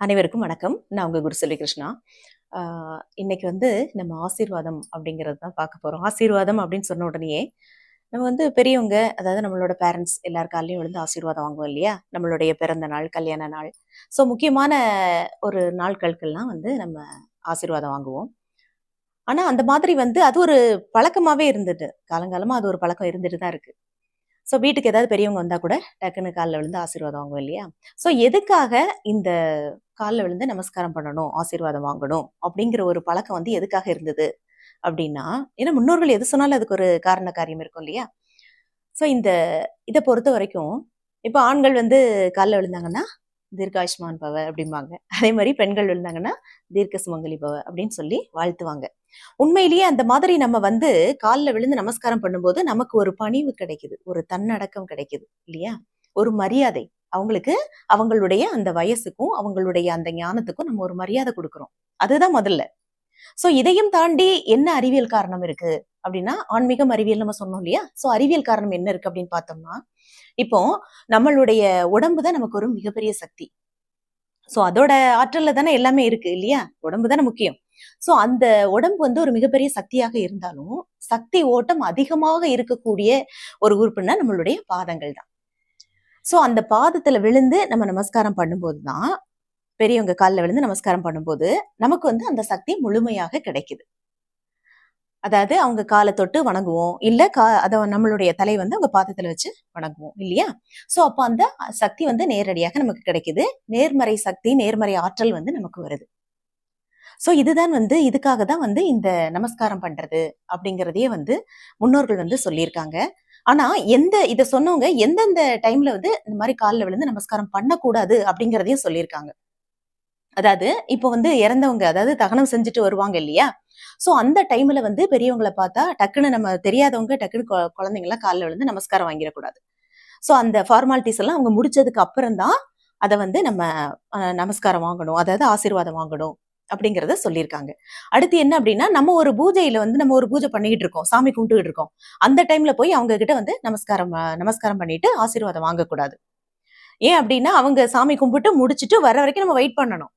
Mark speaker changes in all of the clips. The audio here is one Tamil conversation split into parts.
Speaker 1: அனைவருக்கும் வணக்கம். நான் உங்க குருசெல்வி கிருஷ்ணா. ஆஹ் இன்னைக்கு வந்து நம்ம ஆசீர்வாதம் அப்படிங்கிறது தான் பார்க்க போகிறோம் ஆசீர்வாதம் அப்படின்னு சொன்ன உடனேயே நம்ம வந்து பெரியவங்க அதாவது நம்மளோட பேரண்ட்ஸ் எல்லார் காலையும் விழுந்து ஆசீர்வாதம் வாங்குவோம் இல்லையா? நம்மளுடைய பிறந்த நாள் கல்யாண நாள். ஸோ முக்கியமான ஒரு நாட்களுக்கெல்லாம் வந்து நம்ம ஆசீர்வாதம் வாங்குவோம். ஆனால் அந்த மாதிரி வந்து அது ஒரு பழக்கமாவே இருந்துட்டு காலங்காலமாக அது ஒரு பழக்கம் இருந்துட்டு தான் இருக்கு. ஸோ வீட்டுக்கு ஏதாவது பெரியவங்க வந்தால் கூட டக்குன்னு காலில் விழுந்து ஆசீர்வாதம் வாங்குவோம் இல்லையா? ஸோ எதுக்காக இந்த காலில் விழுந்து நமஸ்காரம் பண்ணணும் ஆசீர்வாதம் வாங்கணும் அப்படிங்கிற ஒரு பழக்கம் வந்து எதுக்காக இருந்தது அப்படின்னா ஏன்னா முன்னோர்கள் எது சொன்னாலும் அதுக்கு ஒரு காரண காரியம் இருக்கும் இல்லையா? ஸோ இந்த இதை பொறுத்த வரைக்கும் இப்போ ஆண்கள் வந்து காலில் விழுந்தாங்கன்னா தீர்காயுஷ்மான் பவ அப்படிம்பாங்க. அதே மாதிரி பெண்கள் விழுந்தாங்கன்னா தீர்க்க சுமங்கலி பவ அப்படின்னு சொல்லி வாழ்த்துவாங்க. உண்மையிலேயே அந்த மாதிரி நம்ம வந்து காலில் விழுந்து நமஸ்காரம் பண்ணும்போது நமக்கு ஒரு பணிவு கிடைக்குது. ஒரு தன்னடக்கம் கிடைக்குது. இல்லையா? ஒரு மரியாதை. அவங்களுக்கு அவங்களுடைய அந்த வயசுக்கும் அவங்களுடைய அந்த ஞானத்துக்கும் நம்ம ஒரு மரியாதை கொடுக்குறோம். அதுதான் முதல்ல. ஸோ இதையும் தாண்டி என்ன அறிவியல் காரணம் இருக்கு? அப்படின்னா ஆன்மீகம் அறிவியல் நம்ம சொன்னோம் இல்லையா? ஸோ அறிவியல் காரணம் என்ன இருக்கு அப்படின்னு பார்த்தோம்னா இப்போ நம்மளுடைய உடம்பு தான் நமக்கு ஒரு மிகப்பெரிய சக்தி. ஸோ அதோட ஆற்றல்ல தானே எல்லாமே இருக்கு இல்லையா? உடம்பு தானே முக்கியம். ஸோ அந்த உடம்பு வந்து ஒரு மிகப்பெரிய சக்தியாக இருந்தாலும் சக்தி ஓட்டம் அதிகமாக இருக்கக்கூடிய ஒரு உறுப்புன்னா நம்மளுடைய பாதங்கள் தான். ஸோ அந்த பாதத்துல விழுந்து நம்ம நமஸ்காரம் பண்ணும்போது தான் பெரியவங்க காலில் விழுந்து நமஸ்காரம் பண்ணும்போது நமக்கு வந்து அந்த சக்தி முழுமையாக கிடைக்குது. அதாவது அவங்க காலை தொட்டு வணங்குவோம். இல்ல கா அதை நம்மளுடைய தலை வந்து அவங்க பாதத்துல வச்சு வணங்குவோம். இல்லையா? சோ அப்போ அந்த சக்தி வந்து நேரடியாக நமக்கு கிடைக்குது. நேர்மறை சக்தி நேர்மறை ஆற்றல் வந்து நமக்கு வருது. சோ இதுதான் வந்து இதுக்காக தான் வந்து இந்த நமஸ்காரம் பண்றது அப்படிங்கிறதையே வந்து முன்னோர்கள் வந்து சொல்லியிருக்காங்க. ஆனா எந்த இதை சொன்னவங்க எந்தெந்த டைம்ல வந்து இந்த மாதிரி காலில் விழுந்து நமஸ்காரம் பண்ணக்கூடாது அப்படிங்கிறதையும் சொல்லியிருக்காங்க. அதாவது இப்போ வந்து இறந்தவங்க அதாவது தகனம் செஞ்சுட்டு வருவாங்க இல்லையா? ஸோ அந்த டைம்ல வந்து பெரியவங்களை பார்த்தா டக்குன்னு நம்ம தெரியாதவங்க டக்குன்னு கொ- காலில் விழுந்து நமஸ்காரம் வாங்கிடக்கூடாது. ஸோ அந்த ஃபார்மாலிட்டிஸ் எல்லாம் அவங்க முடிச்சதுக்கு அப்புறம் தான் அதை வந்து நம்ம நமஸ்காரம் வாங்கணும். அதாவது ஆசீர்வாதம் வாங்கணும் அப்படிங்கிறத சொல்லியிருக்காங்க. அடுத்து என்ன அப்படின்னா நம்ம ஒரு பூஜையில வந்து நம்ம ஒரு பூஜை பண்ணிக்கிட்டு இருக்கோம். சாமி கும்பிட்டுக்கிட்டு இருக்கோம். அந்த டைம்ல போய் அவங்க கிட்ட வந்து நமஸ்காரம் நமஸ்காரம் பண்ணிட்டு ஆசீர்வாதம் வாங்கக்கூடாது. ஏன் அப்படின்னா அவங்க சாமி கும்பிட்டு முடிச்சுட்டு வர வரைக்கும் நம்ம வெயிட் பண்ணணும்.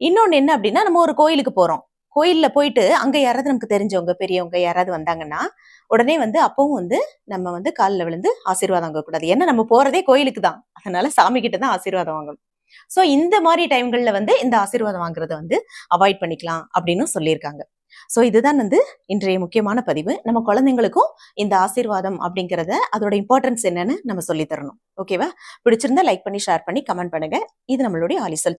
Speaker 1: இன்னொன்னு என்ன அப்படின்னா நம்ம ஒரு கோயிலுக்கு போறோம். கோயில்ல போயிட்டு அங்க யாராவது நமக்கு தெரிஞ்சவங்க பெரியவங்க யாராவது வந்தாங்கன்னா உடனே வந்து அப்பவும் வந்து நம்ம வந்து காலில் விழுந்து ஆசீர்வாதம் வாங்கக்கூடாது. ஏன்னா நம்ம போறதே கோயிலுக்கு தான். அதனால சாமி கிட்ட தான் ஆசீர்வாதம் வாங்கணும். சோ இந்த மாதிரி டைம்களில் வந்து இந்த ஆசீர்வாதம் வாங்குறத வந்து அவாய்ட் பண்ணிக்கலாம் அப்படின்னு சொல்லியிருக்காங்க. சோ இதுதான் வந்து இன்றைய முக்கியமான பதிவு. நம்ம குழந்தைங்களுக்கும் இந்த ஆசீர்வாதம் அப்படிங்கிறத அதோட இம்பார்ட்டன்ஸ் என்னன்னு நம்ம சொல்லி தரணும் ஓகேவா பிடிச்சிருந்தா லைக் பண்ணி ஷேர் பண்ணி கமெண்ட் பண்ணுங்க. இது நம்மளுடைய ஆலிசல்